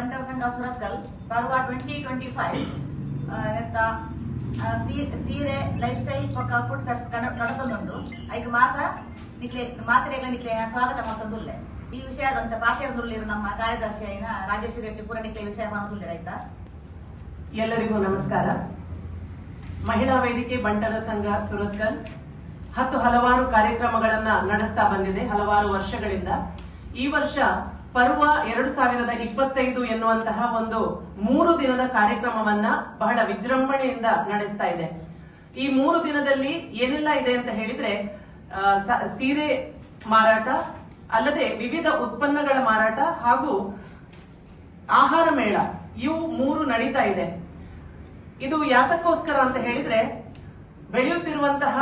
ಬಂಟರ ಸಂಘ ಸುರತ್ಕಲ್ ಪರ್ವ ಟ್ವೆಂಟಿ ಟ್ವೆಂಟಿ ಫೈವ್ ಎತ್ತ ಸೀರೆ ಲೈಫ್ ಸ್ಟೈಲ್ ಪಕ್ಕ ಫುಡ್ ಫೆಸ್ಟ್ ಐಕ್ ಮಾತ ನಿಕ್ಲೆ, ಮಾತ್ರೆಗಳ ನಿಕ್ಲೆ ಸ್ವಾಗತ ಮಾಡ್ತಂದುಲ್ಲೆ. ಈ ವಿಷಯ ಅಂತ ನಮ್ಮ ಕಾರ್ಯದರ್ಶಿ ಐನ ರಾಜೇಶ್ವರಿ ರೆಡ್ಡಿ ಪೂರ ನಿಕ್ಲೆ ವಿಷಯ ಮಾಡುದಿಲ್ಲ ಆಯ್ತಾ ಎಲ್ಲರಿಗೂ ನಮಸ್ಕಾರ. ಮಹಿಳಾ ವೇದಿಕೆ ಬಂಟರ ಸಂಘ ಸುರತ್ಕಲ್. ಹತ್ತು ಹಲವಾರು ಕಾರ್ಯಕ್ರಮಗಳನ್ನ ನಡೆಸ್ತಾ ಬಂದಿದೆ, ಹಲವಾರು ವರ್ಷಗಳಿಂದ. ಈ ವರ್ಷ ಪರ್ವ ಎರಡು ಸಾವಿರದ ಇಪ್ಪತ್ತೈದು ಎನ್ನುವಂತಹ ಒಂದು ಮೂರು ದಿನದ ಕಾರ್ಯಕ್ರಮವನ್ನ ಬಹಳ ವಿಜೃಂಭಣೆಯಿಂದ ನಡೆಸ್ತಾ ಇದೆ. ಈ ಮೂರು ದಿನದಲ್ಲಿ ಏನೆಲ್ಲ ಇದೆ ಅಂತ ಹೇಳಿದ್ರೆ ಸೀರೆ ಮಾರಾಟ, ಅಲ್ಲದೆ ವಿವಿಧ ಉತ್ಪನ್ನಗಳ ಮಾರಾಟ ಹಾಗೂ ಆಹಾರ ಮೇಳ, ಇವು ಮೂರು ನಡೀತಾ ಇದೆ. ಇದು ಯಾತಕ್ಕೋಸ್ಕರ ಅಂತ ಹೇಳಿದ್ರೆ, ಬೆಳೆಯುತ್ತಿರುವಂತಹ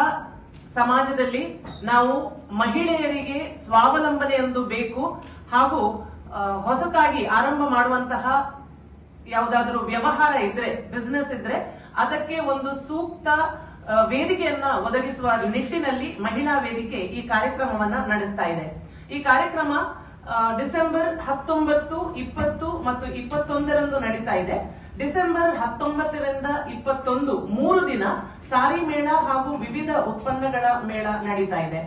ಸಮಾಜದಲ್ಲಿ ನಾವು ಮಹಿಳೆಯರಿಗೆ ಸ್ವಾವಲಂಬನೆ ಎಂದು ಬೇಕು ಹಾಗೂ ಹೊಸತಾಗಿ ಆರಂಭ ಮಾಡುವಂತಹ ಯಾವುದಾದರೂ ವ್ಯವಹಾರ ಇದ್ರೆ ಬಿಸ್ನೆಸ್ ಇದ್ರೆ, ಅದಕ್ಕೆ ಒಂದು ಸೂಕ್ತ ವೇದಿಕೆಯನ್ನ ಒದಗಿಸುವ ನಿಟ್ಟಿನಲ್ಲಿ ಮಹಿಳಾ ವೇದಿಕೆ ಈ ಕಾರ್ಯಕ್ರಮವನ್ನ ನಡೆಸ್ತಾ ಇದೆ. ಈ ಕಾರ್ಯಕ್ರಮ ಡಿಸೆಂಬರ್ ಹತ್ತೊಂಬತ್ತು, ಇಪ್ಪತ್ತು ಮತ್ತು ಇಪ್ಪತ್ತೊಂದರಂದು ನಡೀತಾ ಇದೆ. ಡಿಸೆಂಬರ್ ಹತ್ತೊಂಬತ್ತರಿಂದ ಇಪ್ಪತ್ತೊಂದು, ಮೂರು ದಿನ ಸಾರಿ ಮೇಳ ಹಾಗೂ ವಿವಿಧ ಉತ್ಪನ್ನಗಳ ಮೇಳ ನಡೀತಾ ಇದೆ.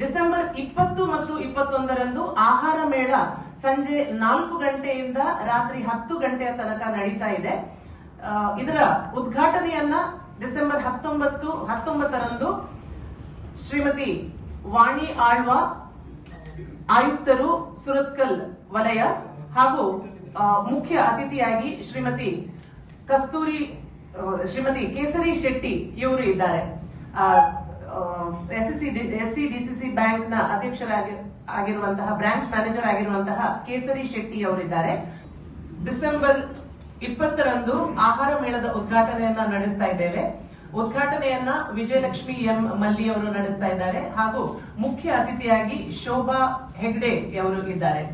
ಡಿಸೆಂಬರ್ ಇಪ್ಪತ್ತು ಮತ್ತು ಇಪ್ಪತ್ತೊಂದರಂದು ಆಹಾರ ಮೇಳ ಸಂಜೆ ನಾಲ್ಕು ಗಂಟೆಯಿಂದ ರಾತ್ರಿ ಹತ್ತು ಗಂಟೆಯ ತನಕ ನಡೀತಾ ಇದೆ. ಇದರ ಉದ್ಘಾಟನೆಯನ್ನ ಡಿಸೆಂಬರ್ ಹತ್ತೊಂಬತ್ತು, ಹತ್ತೊಂಬತ್ತರಂದು ಶ್ರೀಮತಿ ವಾಣಿ ಆಳ್ವ, ಆಯುಕ್ತರು ಸುರತ್ಕಲ್ ವಲಯ ಹಾಗೂ ಮುಖ್ಯ ಅತಿಥಿಯಾಗಿ ಶ್ರೀಮತಿ ಕಸ್ತೂರಿ ಶ್ರೀಮತಿ ಕೇಸರಿ ಶೆಟ್ಟಿ ಇವರು ಇದ್ದಾರೆ. S C S C DCC ಬ್ಯಾಂಕ್ನ ಅಧ್ಯಕ್ಷರಾಗಿ, ಆಗಿರುವಂತಹ, ಬ್ರಾಂಚ್ ಮ್ಯಾನೇಜರ್ ಆಗಿರುವಂತಹ ಕೇಸರಿ ಶೆಟ್ಟಿ ಅವರಿದ್ದಾರೆ. ಡಿಸೆಂಬರ್ ಇಪ್ಪತ್ತರಂದು ಆಹಾರ ಮೇಳದ ಉದ್ಘಾಟನೆಯನ್ನ ನಡೆಸ್ತಾ ಇದ್ದೇವೆ. ಉದ್ಘಾಟನೆಯನ್ನ ವಿಜಯಲಕ್ಷ್ಮಿ ಎಂ ಮಲ್ಲಿ ಅವರು ನಡೆಸ್ತಾ ಇದ್ದಾರೆ. ಹಾಗೂ ಮುಖ್ಯ ಅತಿಥಿಯಾಗಿ ಶೋಭಾ ಹೆಗ್ಡೆ ಅವರು ಇದ್ದಾರೆ.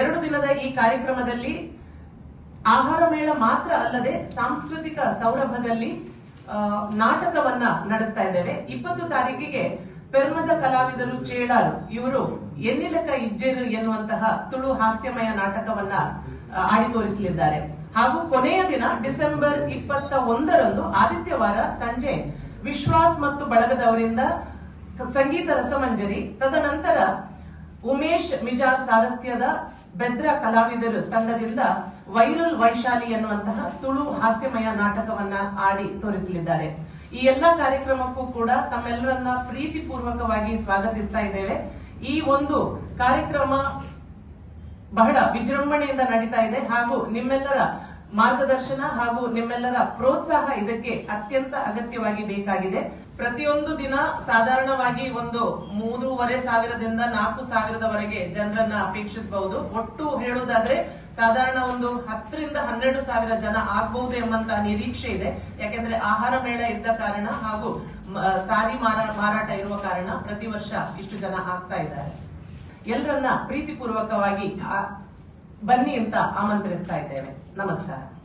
ಎರಡು ದಿನದ ಈ ಕಾರ್ಯಕ್ರಮದಲ್ಲಿ ಆಹಾರ ಮೇಳ ಮಾತ್ರ ಅಲ್ಲದೆ ಸಾಂಸ್ಕೃತಿಕ ಸೌರಭದಲ್ಲಿ ನಾಟಕವನ್ನ ನಡೆಸ್ತಾ ಇದ್ದೇವೆ. ಇಪ್ಪತ್ತು ತಾರೀಕಿಗೆ ಪೆರ್ಮದ ಕಲಾವಿದರು ಚೇಳಾರ್. ಇವರು ಎನ್ನಿಲಕ ಇಜ್ಜೇರು ಎನ್ನುವಂತಹ ತುಳು ಹಾಸ್ಯಮಯ ನಾಟಕವನ್ನ ಆಡಿ ತೋರಿಸಲಿದ್ದಾರೆ. ಹಾಗೂ ಕೊನೆಯ ದಿನ ಡಿಸೆಂಬರ್ ಇಪ್ಪತ್ತ ಒಂದರಂದು ಆದಿತ್ಯವಾರ ಸಂಜೆ ವಿಶ್ವಾಸ್ ಮತ್ತು ಬಳಗದವರಿಂದ ಸಂಗೀತ ರಸಮಂಜರಿ, ತದನಂತರ ಉಮೇಶ್ ಮಿಜಾರ್ ಸಾರಥ್ಯದ ಬೆದ್ರ ಕಲಾವಿದರು ತಂಡದಿಂದ ವೈರಲ್ ವೈಶಾಲಿ ಎನ್ನುವಂತಹ ತುಳು ಹಾಸ್ಯಮಯ ನಾಟಕವನ್ನ ಆಡಿ ತೋರಿಸಲಿದ್ದಾರೆ. ಈ ಎಲ್ಲಾ ಕಾರ್ಯಕ್ರಮಕ್ಕೂ ಕೂಡ ತಮ್ಮೆಲ್ಲರನ್ನ ಪ್ರೀತಿಪೂರ್ವಕವಾಗಿ ಸ್ವಾಗತಿಸ್ತಾ ಇದ್ದೇವೆ. ಈ ಒಂದು ಕಾರ್ಯಕ್ರಮ ಬಹಳ ವಿಜೃಂಭಣೆಯಿಂದ ನಡೀತಾ ಇದೆ ಹಾಗೂ ನಿಮ್ಮೆಲ್ಲರ ಮಾರ್ಗದರ್ಶನ ಹಾಗೂ ನಿಮ್ಮೆಲ್ಲರ ಪ್ರೋತ್ಸಾಹ ಇದಕ್ಕೆ ಅತ್ಯಂತ ಅಗತ್ಯವಾಗಿ ಬೇಕಾಗಿದೆ. ಪ್ರತಿಯೊಂದು ದಿನ ಸಾಧಾರಣವಾಗಿ ಒಂದು ಮೂರುವರೆ ಸಾವಿರದಿಂದ ನಾಲ್ಕು ಸಾವಿರದವರೆಗೆ ಜನರನ್ನ ಅಪೇಕ್ಷಿಸಬಹುದು. ಒಟ್ಟು ಹೇಳುವುದಾದ್ರೆ ಸಾಧಾರಣ ಒಂದು ಹತ್ತರಿಂದ ಹನ್ನೆರಡು ಸಾವಿರ ಜನ ಆಗಬಹುದು ಎಂಬಂತ ನಿರೀಕ್ಷೆ ಇದೆ. ಯಾಕೆಂದ್ರೆ ಆಹಾರ ಮೇಳ ಇದ್ದ ಕಾರಣ ಹಾಗೂ ಸಾರಿ ಮಾರಾ- ಮಾರಾಟ ಇರುವ ಕಾರಣ ಪ್ರತಿ ವರ್ಷ ಇಷ್ಟು ಜನ ಆಗ್ತಾ ಇದ್ದಾರೆ. ಎಲ್ಲರನ್ನ ಪ್ರೀತಿಪೂರ್ವಕವಾಗಿ ಬನ್ನಿ ಅಂತ ಆಮಂತ್ರಿಸ್ತಾ ಇದ್ದೇವೆ. ನಮಸ್ಕಾರ.